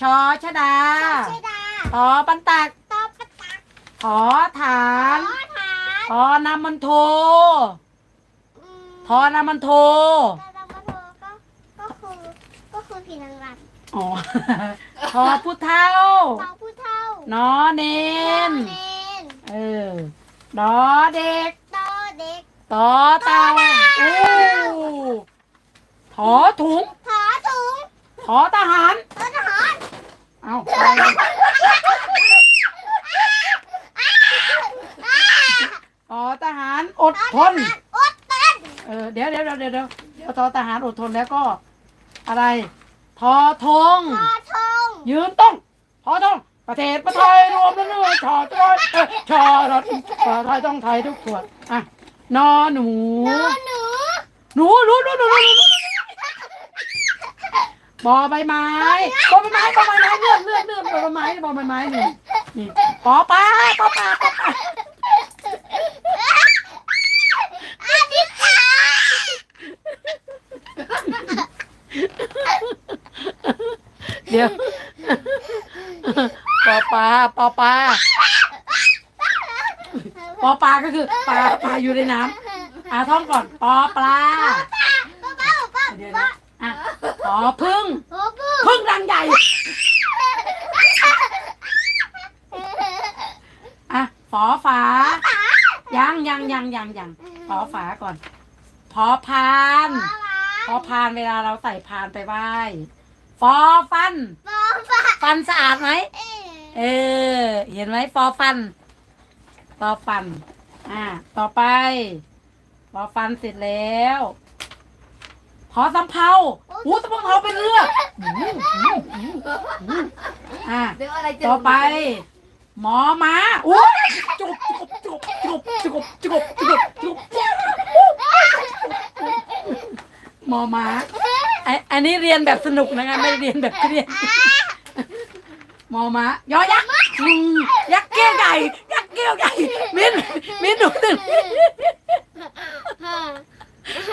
ชอชดาชดาทอปันตักตอปะตักขอฐาขนอฐานทอนามันโทอืมทอนามันโทตาดำมะโทก็ก็คือก็คือผีนางรำอ๋อทอผู้เท่าเต่าผู้เท่านอเนนเนนเออดอเด็กตอเด็กตอเตาอู้ถอถุงถอถุงถอทหารทอทหาร เอาอะไรถอทหารอดทน อดทนเออเดี๋ยวเดี๋ยวเดี๋ยวเดี๋ยวเดี๋ยวทอทหารอดทนแล้วก็ อะไร ทอทง ทอทง ยืนต้อง ทอทง ประเทศประไทยรวมแล้วเนื้อชอจอยเออชอรถชอไทยต้องไทยทุกส่วนอะนอหนู นอหนู หนูหนูหนูหนูหนู บอใบไม้บอใบไม้บอใบไม้เลื่อนเลื่อนเลื่อนบอใบไม้บอใบไม้นี่นี่ปอปลาปอปลาปอปลาอาทิตย์เดี๋ยวปอปลาปอปลาปอปลาก็คือปลาปลาอยู่ในน้ำอะท่องก่อนปอปลาป้าป้า เดี๋ยวนะอะปอพึ่ง โอ้ปู พึ่งรังใหญ่ อะฝอฝา ยังยังยังยังยังขอฝาก่อน พอพาน พอพานเวลาเราใส่พานไปไหว้ฟอฟันปอป้าฟันสะอาดไหมเอ๊ะเออ เห็นไหมฟอฟันฟอฟัน อ่า ต่อไปฟอฟันเสร็จแล้วพอสำเภาหูสำเภาเป็นเรืออืมอืมอืมอืมอ่า เดี๋ยวอะไรจะต่อไป หมอม้าอุ้ยจุบจุบจุบจุบจุบจุบจุบจุบหมอม้าไออันนี้เรียนแบบสนุกนะคะไม่ได้เรียนแบบเครียดหมอม้ายอยักษ์อืมยักษ์เกี้ยวใหญ่ยักษ์เกี้ยวใหญ่มินมินหนูตื่น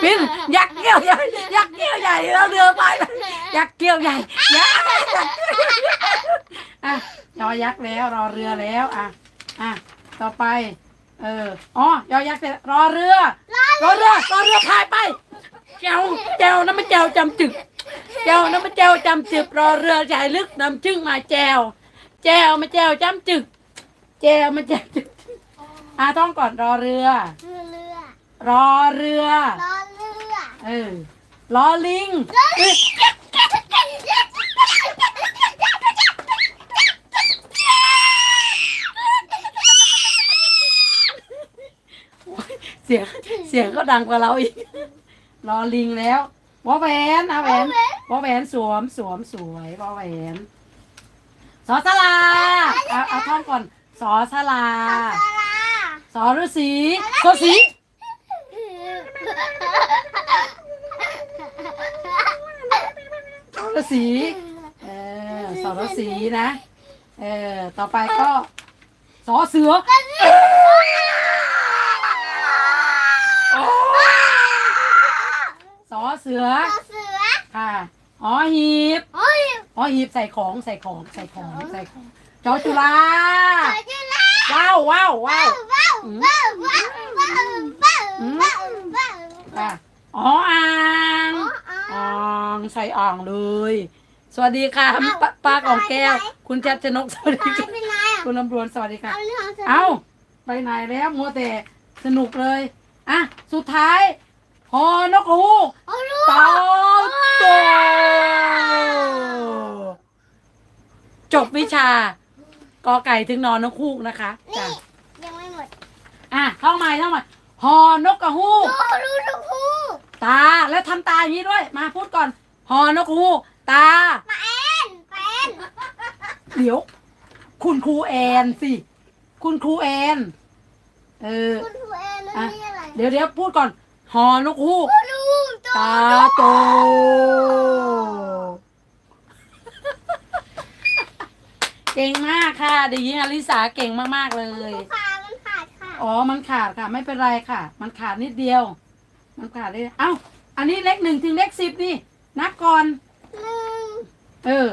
มินยักษ์เกี้ยวใหญ่ยักษ์เกี้ยวใหญ่เราเรือไปยักษ์เกี้ยวใหญ่ยักษ์อะ ยอยักษ์แล้ว รอเรือแล้วอะอะต่อไป เอออ๋อยอยักษ์เสร็จรอเรือ รอเรือรอเรือพายไปแจวแจวน้ำมันแจวจำจึกแจวน้ำมันแจวจำจึกรอเรือใหญ่ลึกน้ำจึงมาแจวแจวมาแจวจำจึกแจวมาแจวจึกอะท่องก่อนรอเรือเรือรอเรือ รอเรือ เออรอลิงเอ้ย สียงเสียงก็ดังกว่าเราอีก รอลิงแล้ววอแหวนเอาแหวนวอแหวนสวมสวมสวยวอแหวนสอสลาเอาเอาท่องก่อนสอสลาสาราสอฤาษีสอสีสอฤาษีเออสอฤาษีนะ เออต่อไปก็สอเสือสอ เสือเสือค่ะอ๋อหีบโอ้ยอ๋อหีบใส่ของใส่ของใส่ของใส่ของจอจุฬาขอจุฬาว้าวว้าวว้าวว้าวว้าวว้าวว้าวว้าวว้าวว้าวอะอ๋ออ่างอ๋ออ๋ออ่างใส่อ่างเลย สวัสดีค่ะป้าป้าของแก้ว คุณแจ๊บชนกสวัสดีตายค่ะเป็นไรอะคุณลำดวนสวัสดีค่ะ เอาเรื่องเอ้าไปไหนแล้วมัวแต่สนุกเลย อะ สุดท้าย ฮอนกฮูกเอาลูกตาโตจบวิชากอไก่ถึงนอนนกฮูกนะคะจ้ะนี่ยังไม่หมดอะท่องใหม่ท่องใหม่ฮอนกกระฮูกโอ้ลูกลูกฮูกตาแล้วทำตาอย่างนี้ด้วย มาพูดก่อนฮอนกฮูกตา มาแอนแอนเดี๋ยว คุณครูแอนสิ คุณครูแอน เออ คุณครูแอนแล้วอะนี่อะไร เดี๋ยวเดี๋ยวพูดก่อน ฮอนกฮูก ลูกโตตาโต เก่งมากค่ะเด็กหญิงอลิสาเก่งมากๆเลย ขา มันขาดค่ะ อ๋อ มันขาดค่ะ ไม่เป็นไรค่ะ มันขาดนิดเดียว มันขาดได้ เอ้า อันนี้เลขหนึ่งถึงเลขสิบนี่ นับก่อน หนึ่ง เออ